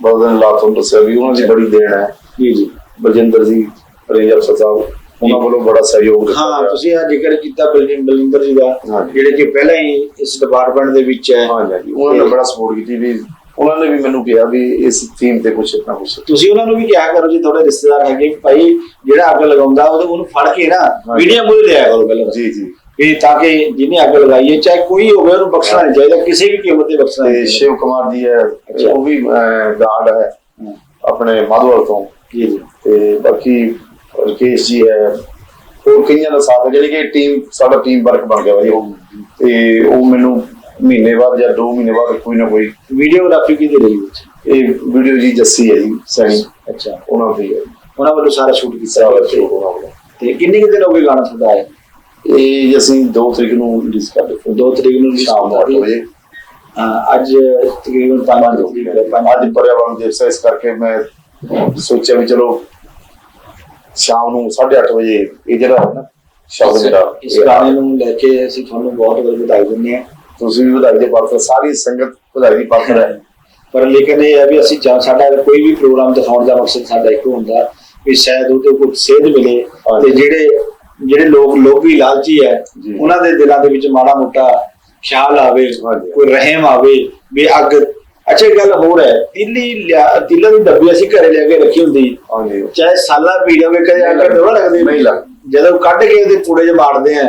ਬਦਨ ਲਾਥੋਂ ਦੱਸਿਆ ਵੀ ਉਹਨਾਂ ਦੀ ਬੜੀ ਦੇਣ ਹੈ। ਜੀ ਜੀ। ਬਲਜਿੰਦਰ ਜੀ ਰੇਂਜਰ ਅਫਸਰ ਸਾਹਿਬ ਉਹਨਾਂ ਵੱਲੋਂ ਬੜਾ ਸਹਿਯੋਗ ਦਿੱਤਾ ਹਾਂ। ਤੁਸੀਂ ਆ ਜ਼ਿਕਰ ਕੀਤਾ ਬਲਜਿੰ- ਬਲਜਿੰਦਰ ਜੀ ਦਾ। ਜਿਹੜੇ ਕਿ ਪਹਿਲਾਂ ਹੀ ਇਸ ਡਿਪਾਰਟਮੈਂਟ ਦੇ ਵਿੱਚ ਹੈ। ਹਾਂਜੀ ਹਾਂਜੀ ਉਹਨਾਂ ਨੇ ਬੜਾ ਸਪੋਰਟ ਕੀਤੀ ਵੀ ਉਹਨਾਂ ਨੇ ਵੀ ਮੈਨੂੰ ਕਿਹਾ ਵੀ ਇਸ ਥੀਮ ਤੇ ਕੁਝ ਨਾ ਕੁਝ ਤੁਸੀਂ ਉਹਨਾਂ ਨੂੰ ਵੀ ਕਿਹਾ ਕਰੋ ਜੀ ਤੁਹਾਡੇ ਰਿਸ਼ਤੇਦਾਰ ਹੈਗੇ ਭਾਈ ਜਿਹੜਾ ਅੱਗ ਲਗਾਉਂਦਾ ਉਹਨੂੰ ਫੜ ਕੇ ਨਾ। ਮੀਡੀਆ ਮੂਹਰੇ ਲਿਆ ਕਰੋ ਪਹਿਲਾਂ। ਜੀ ਜੀ। ਵੀ ਤਾਂ ਕਿ ਜਿਹਨੇ ਅੱਗ ਲਗਾਈ ਹੈ ਚਾਹੇ ਕੋਈ ਹੋਵੇ ਉਹਨੂੰ ਬਖਸ਼ਣਾ ਨਹੀਂ ਚਾਹੀਦਾ ਕਿਸੇ ਵੀ ਕੀਮਤ ਤੇ ਬਖਸ਼ਣਾ ਤੇ ਨਹੀਂ ਚਾਹੀਦਾ। ਸ਼ਿਵ ਕੁਮਾਰ ਜੀ ਹੈ। ਉਹ ਵੀ ਗਾਰਡ ਹੈ ਆਪਣੇ ਮਾਧੋਵਾਲ ਤੋਂ। ਜੀ ਜੀ। ਤੇ ਬਾਕੀ ਰਕੇਸ਼ ਜੀ ਹੈ ਹੋਰ ਕਈਆਂ ਦਾ ਸਾਥ ਹੈ, ਜਿਹੜੀ ਕਿ ਟੀਮ ਸਾਡਾ ਟੀਮ ਵਰਕ ਬਣ ਗਿਆ ਬਾਈ ਉਹ। ਤੇ ਉਹ ਮੈਨੂੰ ਮਹੀਨੇ ਬਾਅਦ ਜਾਂ 2 ਮਹੀਨੇ ਬਾਅਦ ਕੋਈ ਨਾ ਕੋਈ ਵੀਡੀਓਗ੍ਰਾਫੀ ਕਿਹਦੀ ਰਹੀ ਵਿੱਚ ਇਹ ਵੀਡੀਓ ਜੀ ਜੱਸੀ ਹੈ ਜੀ ਸੈਣੀ। ਅੱਛਾ। ਉਹਨਾਂ ਦੀ ਹੈ। ਉਹਨਾਂ ਵੱਲੋਂ ਸਾਰਾ ਸ਼ੂਟ ਕੀਤਾ। ਸਾਰਾ ਹੈ ਸ਼ੋਅ ਉਹਨਾਂ ਵੱਲੋਂ। ਤੇ ਕਿੰਨੇ ਕੁ ਦਿਨ ਹੋ ਗਏ ਗਾਣਾ ਤੁਹਾਡਾ ਆਇਆ ਇਹ ਅਸੀਂ 2 ਤਰੀਕ ਨੂੰ ਰਿਲੀਜ਼ ਕਰ ਦਿੱਤੇ। ਦੋ ਤਰੀਕ ਨੂੰ ਸ਼ਾਮ ਨੂੰ 8 ਵਜੇ ਹਾਂ, ਅੱਜ ਤਕਰੀਬਨ 5 ਹੋ ਗਏ। ਅੱਜ ਪਰਿਆਵਰਣ ਦਿਵਸ ਇਸ ਕਰਕੇ ਮੈਂ ਸੋਚਿਆ ਵੀ ਚਲੋ ਸ਼ਾਮ ਨੂੰ 8:30 ਵਜੇ ਇਹ ਜਿਹੜਾ ਹੈ ਨਾ ਸ਼ਬਦ ਜਿਹੜਾ ਇਸ ਗਾਣੇ ਨੂੰ ਲੈ ਕੇ ਅਸੀਂ ਤੁਹਾਨੂੰ ਬਹੁਤ ਬਹੁਤ ਵਧਾਈ ਦਿੰਦੇ ਹਾਂ। ਤੁਸੀਂ ਵੀ ਵਧਾਈ ਦੇ ਪਾਤਰ ਸਾਰੀ ਸੰਗਤ ਵਧਾਈ ਦੀ ਪਾਤਰ ਹੈ। ਪਰ ਲੇਕਿਨ ਇਹ ਹੈ ਵੀ ਅਸੀਂ ਜਾਂ ਸਾਡਾ ਕੋਈ ਵੀ ਪ੍ਰੋਗਰਾਮ ਦਿਖਾਉਣ ਦਾ ਮਕਸਦ ਸਾਡਾ ਇੱਕੋ ਹੁੰਦਾ ਵੀ ਸ਼ਾਇਦ ਉਹਦੇ ਕੋਈ ਸੇਧ ਮਿਲੇ। ਤੇ ਜਿਹੜੇ ਜਿਹੜੇ ਲੋਕ ਲੋਭੀ ਲਾਲਚੀ ਹੈ। ਉਹਨਾਂ ਦੇ ਦਿਲਾਂ ਦੇ ਵਿੱਚ ਮਾੜਾ ਮੋਟਾ ਖਿਆਲ ਆਵੇ। ਕੋਈ ਰਹਿਮ ਆਵੇ ਵੀ ਅੱਗ। ਅੱਛਾ ਗੱਲ ਹੋਰ ਹੈ ਲਿਆ- ਤਿੱਲਾਂ ਦੀ ਡੱਬੀ ਅਸੀਂ ਘਰੇ ਲੈ ਕੇ ਰੱਖੀ ਹੁੰਦੀ। ਚਾਹੇ ਸਾਲਾਂ ਪੀ ਜਾਵੇ ਕਦੇ ਅੱਗ ਥੋੜਾ ਲੱਗਦੀ? ਨਹੀਂ ਲੱਗ ਜਦੋਂ ਕੱਢ ਕੇ ਉਹਦੇ ਕੂੜੇ 'ਚ ਮਾਰਦੇ ਆ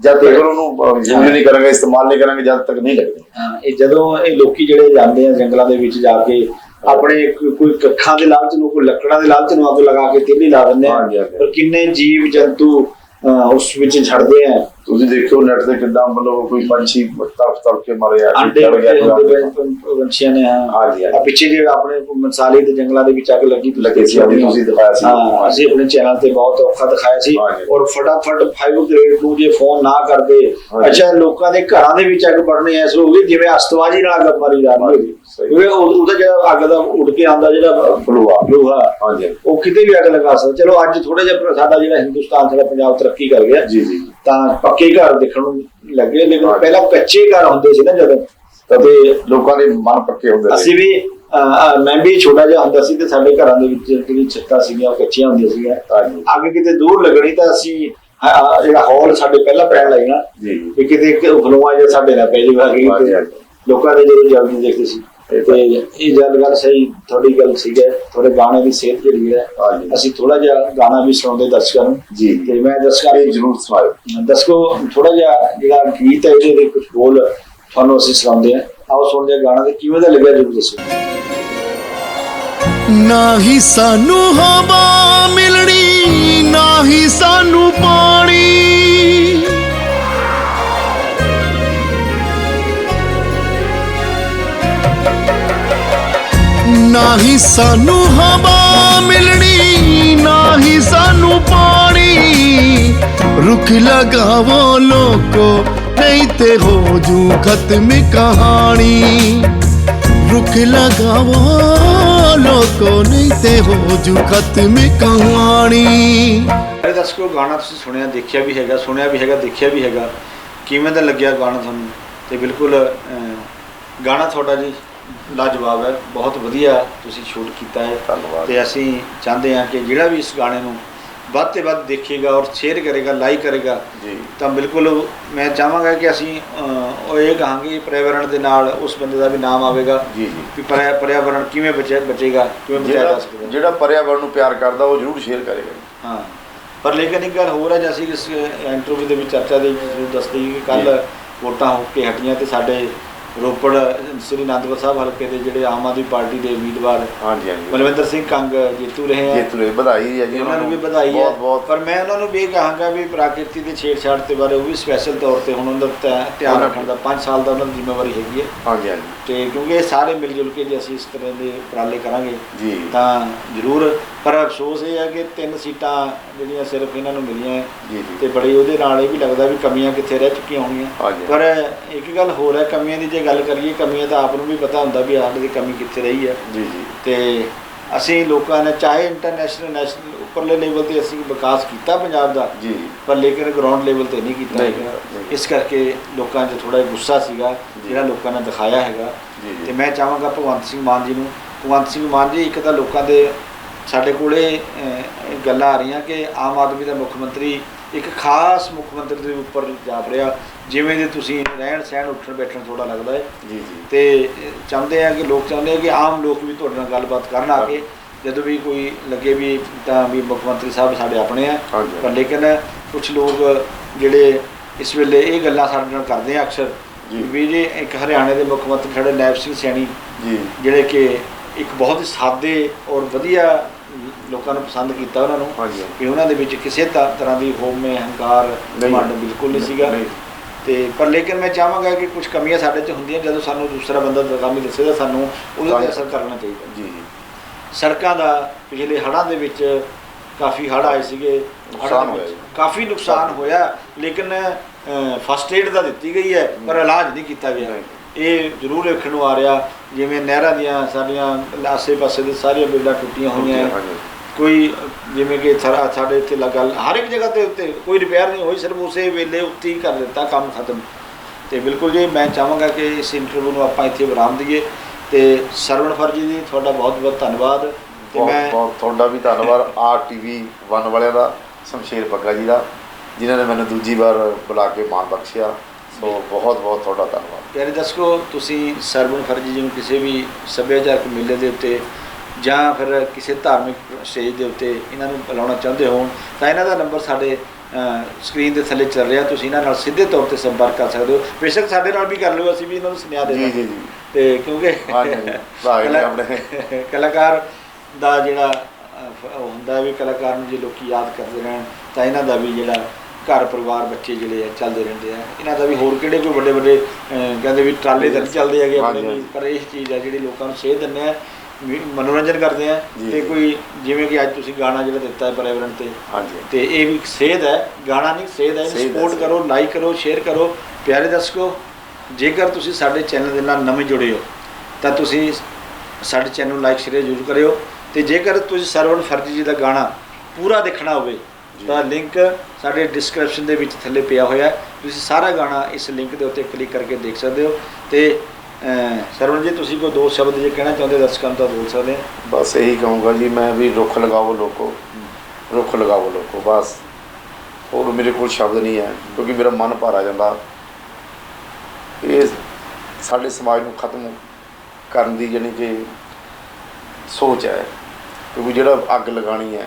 ਜਦ ਤੱਕ ਉਹਨੂੰ ਯੂਜ਼ ਨਹੀਂ ਕਰਾਂਗੇ ਇਸਤੇਮਾਲ ਨਹੀਂ ਕਰਾਂਗੇ ਜਦ ਤੱਕ ਨਹੀਂ ਲੱਗਦੇ। ਹਾਂ, ਇਹ ਜਦੋਂ ਇਹ ਲੋਕੀ ਜਿਹੜੇ ਜਾਂਦੇ ਆ ਜੰਗਲਾਂ ਦੇ ਵਿੱਚ ਜਾ ਕੇ ਆਪਣੇ ਕੋਈ ਕੱਖਾਂ ਦੇ ਲਾਲਚ ਨੂੰ ਕੋਈ ਲੱਕੜਾਂ ਦੇ ਲਾਲਚ ਨੂੰ ਅੱਗ ਲਗਾ ਕੇ ਤਿੱਲੀ ਲਾ ਦਿੰਦੇ ਆ। ਪਰ ਕਿੰਨੇ ਜੀਵ ਜੰਤੂ ਉਸ ਵਿੱਚ ਛੱਡਦੇ ਆ। ਤੁਸੀਂ ਦੇਖਿਓ ਨੈਟ ਤੇ ਕਿੱਦਾਂ ਮਤਲਬ ਕੋਈ ਪੰਛੀ ਤੜਫ ਤੜਫ ਕੇ ਮਰੇ ਆ ਚੜ੍ਹ ਗਿਆ ਪੰਛੀਆਂ ਨੇ ਹਾਂ ਹਾਂਜੀ। ਆਹ ਪਿੱਛੇ ਜੇ ਆਪਣੇ ਮਨਸਾਲੀ ਦੇ ਜੰਗਲਾਂ ਦੇ ਵਿੱਚ ਅੱਗ ਲੱਗੀ ਲੱਗੀ ਸੀ, ਦੇਖਿਆ ਤੁਸੀਂ ਦਿਖਾਇਆ ਸੀ। ਹਾਂ ਅਸੀਂ ਆਪਣੇ ਚੈਨਲ ਤੇ ਬਹੁਤ ਔਖਾ ਦਿਖਾਇਆ ਸੀ। ਔਰ ਫਟਾਫਟ 5 ਗ੍ਰੇਡ ਨੂੰ ਜੇ ਫੋਨ ਨਾ ਕਰਦੇ। ਅੱਛਾ ਲੋਕਾਂ ਦੇ ਘਰਾਂ ਦੇ ਵਿੱਚ ਅੱਗ ਪੜਨੀ ਐ ਸੋ ਵੀ ਜਿਵੇਂ ਅਸਤਵਾਜੀ ਨਾਲ ਅੱਗ ਮਾਰੀ ਜਾ ਰਹੀ। ਕਿਉਂਕਿ ਉਹ- ਉਹਦਾ ਜਿਹੜਾ ਅੱਗ ਦਾ ਉੱਡ ਕੇ ਆਂਦਾ ਜਿਹੜਾ ਫਲੂਆ ਲੋਹਾ ਹਾਂਜੀ ਉਹ ਕਿਤੇ ਵੀ ਅੱਗ ਲਗਾ ਸਕਦਾ ਚਲੋ ਅੱਜ ਥੋੜਾ ਜਿਹਾ ਸਾਡਾ ਜਿਹੜਾ ਹਿੰਦੁਸਤਾਨ ਸਾਡਾ ਪੰਜਾਬ ਤਰੱਕੀ ਕਰ ਗਿਆ ਜੀ ਜੀ ਤਾਂ ਪੱਕੇ ਘਰ ਦੇਖਣ ਨੂੰ ਲੱਗੇ ਲੇਕਿਨ। ਪਹਿਲਾਂ ਕੱਚੇ ਘਰ ਹੁੰਦੇ ਸੀ ਨਾ ਜਦੋਂ ਤੇ ਲੋਕਾਂ ਦੇ ਮਨ ਪੱਕੇ ਹੁੰਦੇ ਨੇ ਅਸੀਂ ਵੀ ਮੈਂ ਵੀ ਛੋਟਾ ਜਿਹਾ ਹੁੰਦਾ ਸੀ ਤੇ ਸਾਡੇ ਘਰਾਂ ਦੇ ਵਿੱਚ ਜਿਹੜੀ ਛੱਤਾਂ ਸੀਗੀਆਂ ਉਹ ਕੱਚੀਆਂ ਹੁੰਦੀਆਂ ਸੀਗੀਆਂ ਅੱਗ ਕਿਤੇ ਦੂਰ ਲੱਗਣੀ ਤਾਂ ਅਸੀਂ ਜਿਹੜਾ ਹਾਲ ਸਾਡੇ ਪਹਿਲਾਂ ਪੈਣ ਲੱਗਣਾ ਜੀ ਵੀ ਕਿਤੇ ਫਲੋਆ ਜਿਹਾ ਸਾਡੇ ਨਾਲ ਪੈ ਜਾਵੇ। ਲੋਕਾਂ ਦੇ ਜਿਹੜੇ ਜਲਦੀ ਦੇਖਦੇ ਸੀ ਤੇ ਇਹ ਜਦ ਗੱਲ ਸਹੀ ਥੋੜੀ ਗੱਲ ਸੀਗਾ ਥੋੜੇ ਗਾਣੇ ਦੀ ਸੇਧ ਜਿਹੜੀ ਹੈ। ਅਸੀਂ ਥੋੜਾ ਜਿਹਾ ਗਾਣਾ ਵੀ ਸੁਣਾਉਂਦੇ ਦਰਸ਼ਕਾਂ ਨੂੰ। ਜੀ। ਤੇ ਮੈਂ ਦਰਸ਼ਕਾਂ ਇਹ ਜ਼ਰੂਰ ਸੁਣਾਓ ਦਰਸ਼ਕੋ ਥੋੜਾ ਜਿਹਾ ਜਿਹੜਾ ਗੀਤ ਹੈ ਇਹਦੇ ਦੇ ਕੁਝ ਬੋਲ ਤੁਹਾਨੂੰ ਅਸੀਂ ਸੁਣਾਉਂਦੇ ਹਾਂ। ਆਓ ਸੁਣਦੇ ਹਾਂ ਗਾਣਾ ਤੇ ਕਿਵੇਂ ਦਾ ਲੱਗਿਆ ਜਰੂਰ ਦੱਸੋ। ਨਾ ਹੀ ਸਾਨੂੰ ਹਵਾ ਮਿਲਣੀ ਨਾ ਹੀ ਸਾਨੂੰ ਪਾਣੀ ਨਾ ਹੀ ਸਾਨੂੰ ਹਵਾ ਮਿਲਣੀ ਨਾ ਹੀ ਸਾਨੂੰ ਪਾਣੀ। ਰੁੱਖ ਲਗਾਵੋ ਲੋਕੋ, ਨਹੀਂ ਤੇ ਹੋ ਜੂ ਖਤਮ ਕਹਾਣੀ। ਰੁੱਖ ਲਗਾਵੋ ਲੋਕੋ, ਨਹੀਂ ਤੇ ਹੋ ਜੂ ਖਤਮ ਕਹਾਣੀ। ਅਰੇ ਦਰਸ਼ਕੋ, ਗਾਣਾ ਤੁਸੀਂ ਸੁਣਿਆ, ਦੇਖਿਆ ਵੀ ਹੈਗਾ, ਸੁਣਿਆ ਵੀ ਹੈਗਾ, ਦੇਖਿਆ ਵੀ ਹੈਗਾ। ਕਿਵੇਂ ਦਾ ਲੱਗਿਆ ਗਾਣਾ ਤੁਹਾਨੂੰ? ਤੇ ਬਿਲਕੁਲ ਗਾਣਾ ਤੁਹਾਡਾ ਜੀ? ਲਾਜਵਾਬ ਹੈ ਬਹੁਤ ਵਧੀਆ ਤੁਸੀਂ ਸ਼ੂਟ ਕੀਤਾ ਹੈ। ਧੰਨਵਾਦ। ਤੇ ਅਸੀਂ ਚਾਹੁੰਦੇ ਹਾਂ ਕਿ ਜਿਹੜਾ ਵੀ ਇਸ ਗਾਣੇ ਨੂੰ ਵੱਧ ਤੇ ਵੱਧ ਦੇਖੇਗਾ ਔਰ ਸ਼ੇਅਰ ਕਰੇਗਾ ਲਾਈਕ ਕਰੇਗਾ ਜੀ। ਤਾਂ ਬਿਲਕੁਲ ਮੈਂ ਚਾਹਾਂਗਾ ਕਿ ਅਸੀਂ ਉਹ ਇਹ ਕਹਾਂਗੇ ਪਰਿਆਵਰਣ ਦੇ ਨਾਲ ਉਸ ਬੰਦੇ ਦਾ ਵੀ ਨਾਮ ਆਵੇਗਾ। ਜੀ ਜੀ। ਪਰਿਆ- ਪਰਿਆਵਰਣ ਕਿਵੇਂ ਬਚੇ ਬਚੇਗਾ ਕਿਵੇਂ ਬਚਾਇਆ ਜਾ ਸਕਦਾ। ਜਿਹੜਾ ਪਰਿਆਵਰਣ ਨੂੰ ਪਿਆਰ ਕਰਦਾ ਉਹ ਜ਼ਰੂਰ ਸ਼ੇਅਰ ਕਰੇਗਾ। ਹਾਂ। ਪਰ ਲੇਕਿਨ ਇੱਕ ਗੱਲ ਹੋਰ ਹੈ ਜੇ ਅਸੀਂ ਇਸ ਇੰਟਰਵਿਊ ਦੇ ਵਿੱਚ ਚਰਚਾ ਦੇ ਵਿੱਚ ਦੱਸਦੇ ਕਿ ਕੱਲ ਵੋਟਾਂ ਹੋ ਕੇ ਹਟੀਆਂ ਤੇ ਸਾਡੇ ਰੋਪੜ ਸ੍ਰੀ ਅਨੰਦਪੁਰ ਸਾਹਿਬ ਹਲਕੇ ਦੇ ਜਿਹੜੇ ਆਮ ਆਦਮੀ ਪਾਰਟੀ ਦੇ ਉਮੀਦਵਾਰ ਹਾਂਜੀ ਹਾਂਜੀ। ਬਲਵਿੰਦਰ ਸਿੰਘ ਕੰਗ ਜੇਤੂ ਰਹੇ ਹੈ ਜੇਤੂ ਨੇ ਵਧਾਈ ਹੈ ਜੀ ਉਹਨਾਂ ਨੂੰ ਵੀ ਵਧਾਈ ਹੈ। ਬਹੁਤ ਬਹੁਤ। ਪਰ ਮੈਂ ਉਹਨਾਂ ਨੂੰ ਵੀ ਇਹ ਕਹਾਂਗਾ ਵੀ ਪ੍ਰਾਕਿਰਤੀ ਦੇ ਛੇੜਛਾੜ ਦੇ ਬਾਰੇ ਉਹ ਵੀ ਸਪੈਸ਼ਲ ਤੌਰ ਤੇ ਹੁਣ ਉਹਨਾਂ ਦਾ ਧਿਆ- ਧਿਆਨ ਰੱਖਣ ਦਾ 5 ਸਾਲ ਦਾ ਉਹਨਾਂ ਦੀ ਜ਼ਿੰਮੇਵਾਰੀ ਹੈਗੀ ਹੈ। ਹਾਂਜੀ ਹਾਂਜੀ। ਤੇ ਕਿਉਂਕਿ ਇਹ ਸਾਰੇ ਮਿਲ ਜੁਲ ਕੇ ਜੇ ਅਸੀਂ ਇਸ ਤਰ੍ਹਾਂ ਦੇ ਉਪਰਾਲੇ ਕਰਾਂਗੇ ਜੀ। ਤਾਂ ਜ਼ਰੂਰ। ਪਰ ਅਫਸੋਸ ਇਹ ਹੈ ਕਿ ਤਿੰਨ ਸੀਟਾਂ ਜਿਹੜੀਆਂ ਸਿਰਫ ਇਹਨਾਂ ਨੂੰ ਮਿਲੀਆਂ ਤੇ ਬੜੀ ਉਹਦੇ ਨਾਲ ਇਹ ਵੀ ਲੱਗਦਾ ਵੀ ਕਮੀਆਂ ਕਿੱਥੇ ਰਹਿ ਚੁੱਕੀਆਂ ਹੋਣਗੀਆਂ। ਪਰ ਇੱਕ ਗੱਲ ਹੋਰ ਹੈ ਕਮੀਆਂ ਦੀ ਜੇ ਗੱਲ ਕਰੀਏ ਕਮੀਆਂ ਤਾਂ ਆਪ ਨੂੰ ਵੀ ਪਤਾ ਹੁੰਦਾ ਵੀ ਸਾਡੇ ਦੀ ਕਮੀ ਕਿੱਥੇ ਰਹੀ ਹੈ ਜੀ ਜੀ ਤੇ ਅਸੀਂ ਲੋਕਾਂ ਨੇ ਚਾਹੇ ਇੰਟਰਨੈਸ਼ਨਲ ਨੈਸ਼ਨਲ ਉੱਪਰਲੇ ਲੈਵਲ ਤੇ ਅਸੀਂ ਵਿਕਾਸ ਕੀਤਾ ਪੰਜਾਬ ਦਾ ਜੀ ਪਰ ਲੇਕਿਨ ਗਰਾਊਂਡ ਲੈਵਲ ਤੇ ਨਹੀਂ ਕੀਤਾ ਹੈਗਾ। ਇਸ ਕਰਕੇ ਲੋਕਾਂ 'ਚ ਥੋੜਾ ਗੁੱਸਾ ਸੀਗਾ। ਜਿਹੜਾ ਲੋਕਾਂ ਨੇ ਦਿਖਾਇਆ ਹੈਗਾ। ਤੇ ਮੈਂ ਚਾਹਾਂਗਾ ਭਗਵੰਤ ਸਿੰਘ ਮਾਨ ਜੀ ਨੂੰ ਭਗਵੰਤ ਸਿੰਘ ਮਾਨ ਜੀ ਇੱਕ ਤਾਂ ਲੋਕਾਂ ਦੇ ਸਾਡੇ ਕੋਲੇ ਗੱਲਾਂ ਆ ਰਹੀਆਂ ਕਿ ਆਮ ਆਦਮੀ ਦਾ ਮੁੱਖ ਮੰਤਰੀ ਇੱਕ ਖਾਸ ਮੁੱਖ ਮੰਤਰੀ ਦੇ ਉੱਪਰ ਜਾਪ ਰਿਹਾ ਜਿਵੇਂ ਦੇ ਤੁਸੀਂ ਰਹਿਣ ਸਹਿਣ ਉੱਠਣ ਬੈਠਣ ਥੋੜਾ ਲੱਗਦਾ ਹੈ ਜੀ ਜੀ ਤੇ ਚਾਹੁੰਦੇ ਆ ਕਿ ਲੋਕ ਚਾਹੁੰਦੇ ਆ ਕਿ ਆਮ ਲੋਕ ਵੀ ਤੁਹਾਡੇ ਨਾਲ ਗੱਲਬਾਤ ਕਰਨ ਆ ਕੇ ਜਦੋਂ ਵੀ ਕੋਈ ਲੱਗੇ ਵੀ ਤਾਂ ਵੀ ਮੁੱਖ ਮੰਤਰੀ ਸਾਹਿਬ ਸਾਡੇ ਆਪਣੇ ਆ। ਪਰ ਲੇਕਿਨ ਕੁਝ ਲੋਕ ਜਿਹੜੇ ਇਸ ਵੇਲੇ ਇਹ ਗੱਲਾਂ ਸਾਡੇ ਨਾਲ ਕਰਦੇ ਆ ਅਕਸਰ ਜੀ। ਵੀ ਜੇ ਇੱਕ ਹਰਿਆਣੇ ਦੇ ਮੁੱਖ ਮੰਤਰੀ ਸਾਡੇ ਨੈਬ ਸਿੰਘ ਸੈਣੀ ਜੀ ਜਿਹੜੇ ਕਿ ਇੱਕ ਬਹੁਤ ਹੀ ਸਾਦੇ ਔਰ ਵਧੀਆ ਲੋਕਾਂ ਨੂੰ ਪਸੰਦ ਕੀਤਾ ਉਹਨਾਂ ਨੂੰ ਹਾਂਜੀ। ਕਿ ਉਹਨਾਂ ਦੇ ਵਿੱਚ ਕਿਸੇ ਤਰ੍ਹਾਂ ਦੀ ਹੋਮੇ ਹੰਕਾਰ। ਘਮੰਡ ਬਿਲਕੁਲ ਨਹੀਂ ਸੀਗਾ। ਤੇ ਪਰ ਲੇਕਿਨ ਮੈਂ ਚਾਹਾਂਗਾ ਕਿ ਕੁਝ ਕਮੀਆਂ ਸਾਡੇ 'ਚ ਹੁੰਦੀਆਂ ਜਦੋਂ ਸਾਨੂੰ ਦੂਸਰਾ ਬੰਦਾ ਦਗਾਮੀ ਦੱਸੇਗਾ ਸਾਨੂੰ ਉਹਦੇ ਤੇ। ਅਸਰ ਕਰਨਾ ਚਾਹੀਦਾ ਜੀ ਜੀ ਸੜਕਾਂ ਦਾ ਪਿਛਲੇ ਹੜ੍ਹਾਂ ਦੇ ਵਿੱਚ ਕਾਫੀ ਹੜ੍ਹ ਆਏ ਸੀਗੇ ਨੁਕਸਾਨ ਦੇ ਹੋਇਆ। ਕਾਫੀ ਨੁਕਸਾਨ ਹੋਇਆ ਲੇਕਿਨ ਫਸਟ ਏਡ ਤਾਂ ਦਿੱਤੀ ਗਈ ਹੈ ਪਰ ਇਲਾਜ ਨਹੀਂ ਕੀਤਾ ਗਿਆ। ਇਹ ਜ਼ਰੂਰ ਵੇਖਣ ਨੂੰ ਆ ਰਿਹਾ ਜਿਵੇਂ ਨਹਿਰਾਂ ਦੀਆਂ ਸਾਡੀਆਂ ਆਸੇ-ਪਾਸੇ ਦੇ ਸਾਰੀਆਂ ਬਿਲਡਾਂ ਟੁੱਟੀਆਂ ਹੋਈਆਂ ਕੋਈ ਜਿਵੇਂ ਕਿ ਸਾਰਾ ਸਾਡੇ ਇੱਥੇ ਲੱਗਾ ਹਰ ਇੱਕ ਜਗ੍ਹਾ ਤੇ ਉੱਤੇ ਕੋਈ ਰਿਪੇਅਰ ਨਹੀਂ ਹੋਈ ਸਿਰਫ ਉਸੇ ਵੇਲੇ ਉੱਤੇ ਹੀ ਕਰ ਦਿੱਤਾ ਕੰਮ ਖਤਮ। ਤੇ ਬਿਲਕੁਲ ਜੀ ਮੈਂ ਚਾਹਾਂਗਾ ਕਿ ਇਸ ਇੰਟਰਵਿਊ ਨੂੰ ਆਪਾਂ ਇੱਥੇ ਵਿਰਾਮ ਦਈਏ। ਤੇ ਸਰਵਣ ਫਰਜੀ ਜੀ ਤੁਹਾਡਾ ਬਹੁਤ ਬਹੁਤ ਧੰਨਵਾਦ। ਤੇ ਮੈਂ ਬਹੁਤ ਤੁਹਾਡਾ ਵੀ ਧੰਨਵਾਦ ਆਰ ਟੀਵੀ 1 ਵਾਲਿਆਂ ਦਾ ਸ਼ਮਸ਼ੇਰ ਬੱਗਾ ਜੀ ਦਾ ਜਿਨ੍ਹਾਂ ਨੇ ਮੈਨੂੰ ਦੂਜੀ ਵਾਰ ਬੁਲਾ ਕੇ ਮਾਣ ਬਖਸ਼ਿਆ। ਸੋ ਬਹੁਤ ਬਹੁਤ ਤੁਹਾਡਾ ਧੰਨਵਾਦ। ਪਿਆਰੇ ਦਰਸ਼ਕੋ ਤੁਸੀਂ ਸਰਵਣ ਫਰਜੀ ਜੀ ਨੂੰ ਕਿਸੇ ਵੀ ਸੱਭਿਆਚਾਰਕ ਮੇਲੇ ਦੇ ਉੱਤੇ ਜਾਂ ਫਿਰ ਕਿਸੇ ਧਾਰਮਿਕ ਸਟੇਜ ਦੇ ਉੱਤੇ ਇਹਨਾਂ ਨੂੰ ਬੁਲਾਉਣਾ ਚਾਹੁੰਦੇ ਹੋ ਤਾਂ ਇਹਨਾਂ ਦਾ ਨੰਬਰ ਸਾਡੇ ਸਕਰੀਨ ਦੇ ਥੱਲੇ ਚੱਲ ਰਿਹਾ। ਤੁਸੀਂ ਇਹਨਾਂ ਨਾਲ ਸਿੱਧੇ ਤੌਰ ਤੇ ਸੰਪਰਕ ਕਰ ਸਕਦੇ ਹੋ। ਬੇਸ਼ੱਕ ਸਾਡੇ ਨਾਲ ਵੀ ਕਰ ਲਿਓ ਅਸੀਂ ਵੀ ਇਹਨਾਂ ਨੂੰ ਸੁਨੇਹਾ ਦੇ ਦਾਂਗੇ ਤੇ ਕਿਉਂਕਿ ਆਪਣੇ- ਕਲਾਕਾਰ ਦਾ ਜਿਹੜਾ ਹੁੰਦਾ ਵੀ ਕਲਾਕਾਰ ਨੂੰ ਜੇ ਲੋਕੀ ਯਾਦ ਕਰਦੇ ਰਹਿਣ ਤਾਂ ਇਹਨਾਂ ਦਾ ਵੀ ਜਿਹੜਾ ਘਰ ਪਰਿਵਾਰ ਬੱਚੇ ਜਿਹੜੇ ਆ ਚੱਲਦੇ ਰਹਿੰਦੇ ਆ। ਇਹਨਾਂ ਦਾ ਵੀ ਹੋਰ ਕਿਹੜੇ ਕੋਈ ਵੱਡੇ ਵੱਡੇ ਕਹਿੰਦੇ ਵੀ ਟਰਾਲੇ ਤਾਂ ਚੱਲਦੇ ਹੈਗੇ ਆਪਣੇ ਪਰ ਇਹ ਚੀਜ਼ ਆ ਜਿਹੜੀ ਲੋਕਾਂ ਨੂੰ ਸੇਧ ਦਿੰਦੇ ਆ। ਮਨੋਰੰਜਨ ਕਰਦੇ ਆ ਤੇ। ਕੋਈ ਜਿਵੇਂ ਕਿ ਅੱਜ ਤੁਸੀਂ ਗਾਣਾ ਜਿਹੜਾ ਦਿੱਤਾ ਹੈ ਪਰਿਵਾਰਨ ਤੇ ਹਾਂਜੀ ਤੇ ਇਹ ਵੀ ਸੇਧ ਹੈ ਗਾਣਾ ਨਹੀਂ ਸੇਧ ਹੈ ਸਪੋਰਟ। ਕਰੋ ਲਾਈਕ ਕਰੋ ਸ਼ੇਅਰ ਕਰੋ ਪਿਆਰੇ ਦਰਸ਼ਕੋ ਜੇਕਰ ਤੁਸੀਂ ਸਾਡੇ ਚੈਨਲ ਦੇ ਨਾਲ ਨਵੇਂ ਜੁੜੇ ਹੋ ਤਾਂ ਤੁਸੀਂ ਸਾਡੇ ਚੈਨਲ ਨੂੰ ਲਾਈਕ ਸ਼ੇਅਰ ਜ਼ਰੂਰ ਕਰਿਓ ਤੇ ਜੇਕਰ ਤੁਸੀਂ ਸਰਵਣ ਫਰਜੀ ਜੀ ਦਾ ਗਾਣਾ ਪੂਰਾ ਦੇਖਣਾ ਹੋਵੇ। ਤਾਂ ਲਿੰਕ ਸਾਡੇ ਡਿਸਕ੍ਰਿਪਸ਼ਨ ਦੇ ਵਿੱਚ ਥੱਲੇ ਪਿਆ ਹੋਇਆ ਤੁਸੀਂ ਸਾਰਾ ਗਾਣਾ ਇਸ ਲਿੰਕ ਦੇ ਉੱਤੇ ਕਲਿੱਕ ਕਰਕੇ ਦੇਖ ਸਕਦੇ ਹੋ ਤੇ ਸਰਵਣ ਜੀ ਤੁਸੀਂ ਕੋਈ ਦੋ ਸ਼ਬਦ ਜੇ ਕਹਿਣਾ ਚਾਹੁੰਦੇ ਦਰਸ਼ਕਾਂ ਨੂੰ ਤਾਂ ਬੋਲ ਸਕਦੇ ਆ ਬਸ ਇਹੀ ਕਹੂੰਗਾ ਜੀ, ਮੈਂ ਵੀ ਰੁੱਖ ਲਗਾਓ ਲੋਕੋ, ਰੁੱਖ ਲਗਾਓ ਲੋਕੋ, ਬਸ। ਹੋਰ ਮੇਰੇ ਕੋਲ ਸ਼ਬਦ ਨਹੀਂ ਹੈ, ਕਿਉਂਕਿ ਮੇਰਾ ਮਨ ਭਰ ਆ ਜਾਂਦਾ। ਇਹ ਸਾਡੇ ਸਮਾਜ ਨੂੰ ਖਤਮ ਕਰਨ ਦੀ ਜਾਣੀ ਕਿ ਸੋਚ ਹੈ, ਕਿਉਂਕਿ ਜਿਹੜਾ ਅੱਗ ਲਗਾਣੀ ਹੈ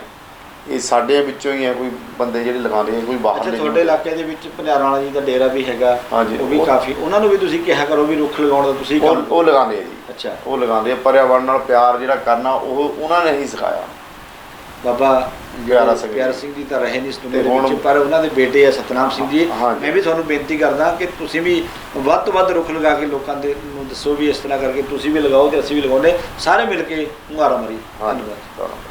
ਇਹ ਸਾਡੇ ਵਿੱਚੋਂ ਹੀ ਹੈ ਕੋਈ ਬੰਦੇ ਜਿਹੜੇ ਲਗਾਉਂਦੇ ਆ ਕੋਈ ਬਾਹਰ ਅੱਛਾ ਤੁਹਾਡੇ ਇਲਾਕੇ ਦੇ ਵਿੱਚ ਭੰਡਾਰਾਂ ਵਾਲਾ ਜੀ ਦਾ ਡੇਰਾ ਵੀ ਹੈਗਾ ਹਾਂਜੀ, ਉਹ ਵੀ ਉਹ- ਕਾਫੀ ਉਹਨਾਂ ਨੂੰ ਵੀ ਤੁਸੀਂ ਕਿਹਾ ਕਰੋ ਵੀ ਰੁੱਖ ਲਗਾਉਣ ਦਾ ਤੁਸੀਂ ਉਹ ਕੰਮ ਉਹ ਲਗਾਉਂਦੇ ਆ ਜੀ। ਅੱਛਾ। ਉਹ ਲਗਾਉਂਦੇ ਆ ਪਰਿਆਵਰਨ ਨਾਲ ਪਿਆਰ ਜਿਹੜਾ ਕਰਨਾ ਉਹ ਉਹਨਾਂ ਨੇ ਹੀ ਸਿਖਾਇਆ। ਬਾਬਾ ਪਿਆਰਾ ਸਿੰਘ ਪਿਆਰਾ ਜੀ। ਸਿੰਘ ਜੀ ਤਾਂ ਰਹੇ ਨਹੀਂ ਇਸ ਦੁਨੀਆ ਤੇ ਦੇ ਹੁਣ- ਵਿੱਚ ਪਰ ਉਹਨਾਂ ਦੇ ਬੇਟੇ ਆ ਸਤਨਾਮ ਸਿੰਘ ਜੀ। ਹਾਂਜੀ। ਮੈਂ ਵੀ ਤੁਹਾਨੂੰ ਬੇਨਤੀ ਕਰਦਾ ਕਿ ਤੁਸੀਂ ਵੀ ਵੱਧ ਤੋਂ ਵੱਧ ਰੁੱਖ ਲਗਾ ਕੇ ਲੋਕਾਂ ਦੇ ਨੂੰ ਦੱਸੋ ਵੀ ਇਸ ਤਰ੍ਹਾਂ ਕਰਕੇ ਤੁਸੀਂ ਵੀ ਲਗਾਓ ਤੇ ਅਸੀਂ ਵੀ ਲਗਾਉਂਦੇ। ਸਾਰੇ ਮਿਲ ਕੇ ਹੁੰਗਾਰਾ ਮਰੀ। ਹਾਂਜੀ ਧੰਨਵਾਦ।